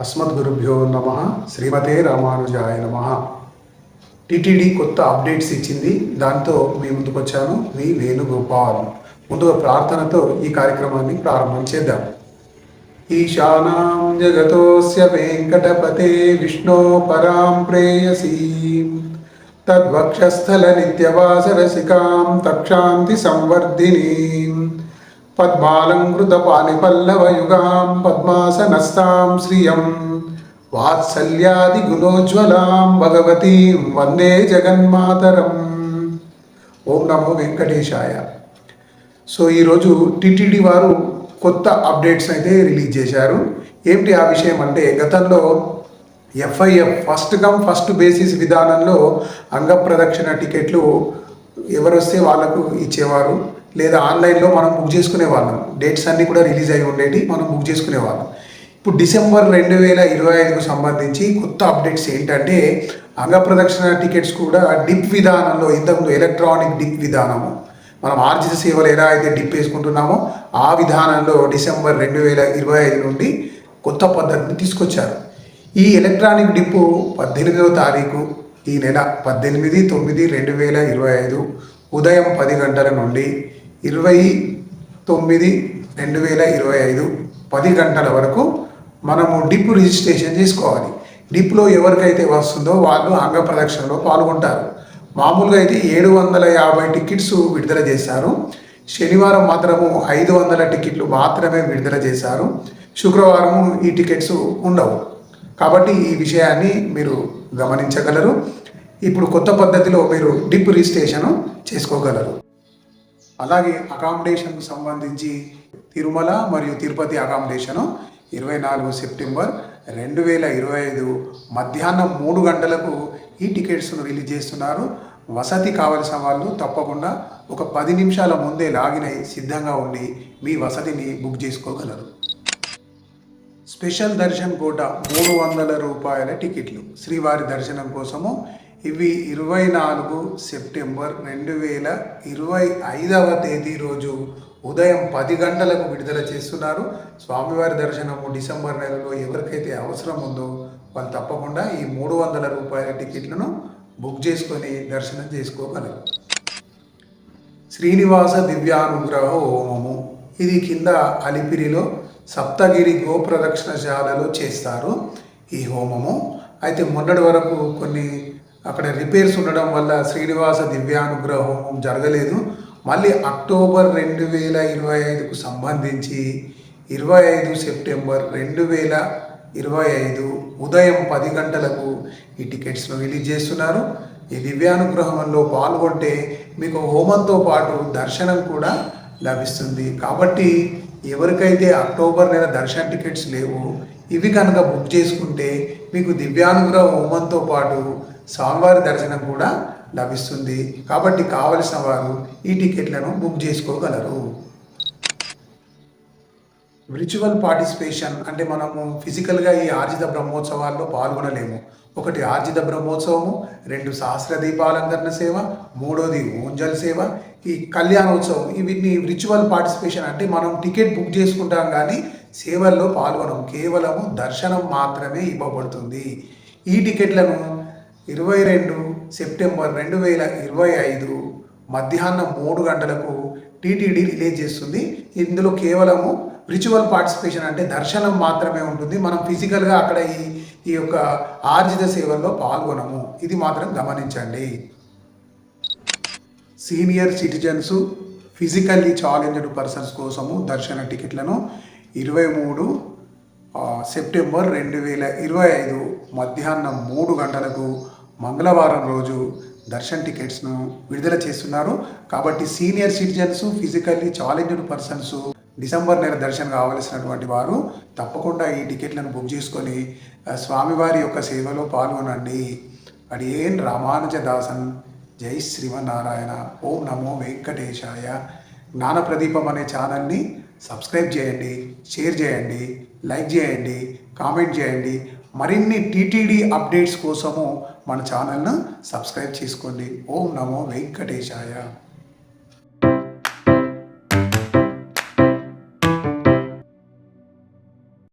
అస్మద్గురుభ్యో నమ. శ్రీమతే రామానుజాయ నమ. టీటీడీ కొత్త అప్డేట్స్ ఇచ్చింది. దాంతో మీ ముందుకు వచ్చాను మీ వేణుగోపాల్. ముందుగా ప్రార్థనతో ఈ కార్యక్రమాన్ని ప్రారంభం చేద్దాం. ఈశానాం జగతోస్య వెంకటపతే విష్ణో పరాం ప్రేయసీ. తద్వక్షస్థల నిత్యవాసరసికాం తక్షాంతి సంవర్ధినీం. పద్మాలంకృత పానిపల్లవయుగాం పద్మాసనస్తాం శ్రియం వాత్సల్యాది గుణోజ్వలాం భగవతీం వందే జగన్మాతరం ఓం నమో వెంకటేశాయ సో ఈరోజు టిటిడి వారు కొత్త అప్డేట్స్ అయితే రిలీజ్ చేశారు. ఏమిటి ఆ విషయం అంటే గతంలో FIF first come first basis విధానంలో అంగప్రదక్షిణ టికెట్లు ఎవరు వస్తే వాళ్ళకు ఇచ్చేవారు. లేదా ఆన్లైన్లో మనం బుక్ చేసుకునే వాళ్ళం డేట్స్ అన్నీ కూడా రిలీజ్ అయి ఉండేవి మనం బుక్ చేసుకునే వాళ్ళం ఇప్పుడు డిసెంబర్ రెండు వేల ఇరవై ఐదుకు సంబంధించి కొత్త అప్డేట్స్ ఏంటంటే అంగప్రదక్షిణ టికెట్స్ కూడా డిప్ విధానంలో ఇంతకుముందు ఎలక్ట్రానిక్ డిప్ విధానము మనం ఆర్జిత సేవలు ఎలా అయితే డిప్ వేసుకుంటున్నామో ఆ విధానంలో డిసెంబర్ రెండు వేల ఇరవై ఐదు నుండి కొత్త పద్ధతిని తీసుకొచ్చారు. ఈ ఎలక్ట్రానిక్ డిప్పు పద్దెనిమిదవ తారీఖు ఈ నెల పద్దెనిమిది తొమ్మిది రెండు వేల ఇరవై ఐదు ఉదయం పది గంటల నుండి ఇరవై తొమ్మిది రెండు వేల ఇరవై ఐదు పది గంటల వరకు మనము డిప్ రిజిస్ట్రేషన్ చేసుకోవాలి. డిప్లో ఎవరికైతే వస్తుందో వాళ్ళు అంగ ప్రదక్షిణలో పాల్గొంటారు. మామూలుగా అయితే ఏడు వందల యాభై టికెట్స్ విడుదల చేశారు. శనివారం మాత్రము ఐదు వందల టికెట్లు మాత్రమే విడుదల చేశారు. శుక్రవారం ఈ టికెట్స్ ఉండవు. కాబట్టి ఈ విషయాన్ని మీరు గమనించగలరు. ఇప్పుడు కొత్త పద్ధతిలో మీరు డిప్ రిజిస్ట్రేషన్ చేసుకోగలరు. అలాగే అకామిడేషన్కు సంబంధించి తిరుమల మరియు తిరుపతి అకామిడేషను ఇరవై నాలుగు సెప్టెంబర్ రెండు వేల ఇరవై ఐదు మధ్యాహ్నం మూడు గంటలకు ఈ టికెట్స్ను రిలీజ్ చేస్తున్నారు. వసతి కావలసిన వాళ్ళు తప్పకుండా ఒక పది నిమిషాల ముందే లాగిన్ అయి సిద్ధంగా ఉండి మీ వసతిని బుక్ చేసుకోగలరు. స్పెషల్ దర్శన్ కోట మూడు వందల రూపాయల టికెట్లు. శ్రీవారి దర్శనం కోసము ఇవి ఇరవై నాలుగు సెప్టెంబర్ రెండు వేల ఇరవై ఐదవ తేదీ రోజు ఉదయం పది గంటలకు విడుదల చేస్తున్నారు. స్వామివారి దర్శనము డిసెంబర్ నెలలో ఎవరికైతే అవసరం ఉందో వాళ్ళు తప్పకుండా ఈ మూడు వందల రూపాయల టికెట్లను బుక్ చేసుకొని దర్శనం చేసుకోగలరు. శ్రీనివాస దివ్యానుగ్రహ హోమము. ఇది కింద అలిపిరిలో సప్తగిరి గోప్రదక్షిణశాలలో చేస్తారు ఈ హోమము. అయితే మొన్నటి వరకు కొన్ని అక్కడ రిపేర్స్ ఉండడం వల్ల శ్రీనివాస దివ్యానుగ్రహం జరగలేదు. మళ్ళీ అక్టోబర్ రెండు వేల ఇరవై ఐదుకు సంబంధించి ఇరవై ఐదు సెప్టెంబర్ రెండు వేల ఇరవై ఐదు ఉదయం పది గంటలకు ఈ టికెట్స్ను రిలీజ్ చేస్తున్నారు. ఈ దివ్యానుగ్రహంలో పాల్గొంటే మీకు హోమంతో పాటు దర్శనం కూడా లభిస్తుంది. కాబట్టి ఎవరికైతే అక్టోబర్ నెల దర్శన టికెట్స్ లేవు ఇవి కనుక బుక్ చేసుకుంటే మీకు దివ్యానుగ్రహ హోమంతో పాటు స్వామివారి దర్శనం కూడా లభిస్తుంది. కాబట్టి కావలసిన వారు ఈ టికెట్లను బుక్ చేసుకోగలరు. విర్చువల్ పార్టిసిపేషన్ అంటే మనము ఫిజికల్గా ఈ ఆర్జిత బ్రహ్మోత్సవాల్లో పాల్గొనలేము. ఒకటి ఆర్జిత బ్రహ్మోత్సవము రెండు సహస్ర దీపాలంకరణ సేవ మూడోది ఊంజల్ సేవ ఈ కళ్యాణోత్సవం. వీటిని విర్చువల్ పార్టిసిపేషన్ అంటే మనం టికెట్ బుక్ చేసుకుంటాం కానీ సేవల్లో పాల్గొనం కేవలము దర్శనం మాత్రమే ఇవ్వబడుతుంది. ఈ టికెట్లను ఇరవై రెండు సెప్టెంబర్ రెండు వేల ఇరవై ఐదు మధ్యాహ్నం మూడు గంటలకు టీటీడీ రిలీజ్ చేస్తుంది. ఇందులో కేవలము రిచువల్ పార్టిసిపేషన్ అంటే దర్శనం మాత్రమే ఉంటుంది. మనం ఫిజికల్గా అక్కడ ఈ ఈ యొక్క ఆర్జిత సేవల్లో పాల్గొనము. ఇది మాత్రం గమనించండి. Senior citizens physically challenged persons కోసము దర్శన టికెట్లను ఇరవై మూడు సెప్టెంబర్ రెండు వేల ఇరవై ఐదు మధ్యాహ్నం మూడు గంటలకు మంగళవారం రోజు దర్శన్ టికెట్స్ను విడుదల చేస్తున్నారు. కాబట్టి senior citizens physically challenged persons December నెల దర్శనం కావలసినటువంటి వారు తప్పకుండా ఈ టికెట్లను బుక్ చేసుకొని స్వామివారి యొక్క సేవలో పాల్గొనండి. అడియేన్ రామానుజదాసన్ జై శ్రీమన్నారాయణ ఓం నమో వెంకటేశాయ. జ్ఞాన ప్రదీపం అనే ఛానల్ని సబ్స్క్రైబ్ చేయండి షేర్ చేయండి లైక్ చేయండి కామెంట్ చేయండి. మరిన్ని టీటీడీ అప్డేట్స్ కోసము మన ఛానల్ను సబ్స్క్రైబ్ చేసుకోండి. ఓం నమో వెంకటేశాయ.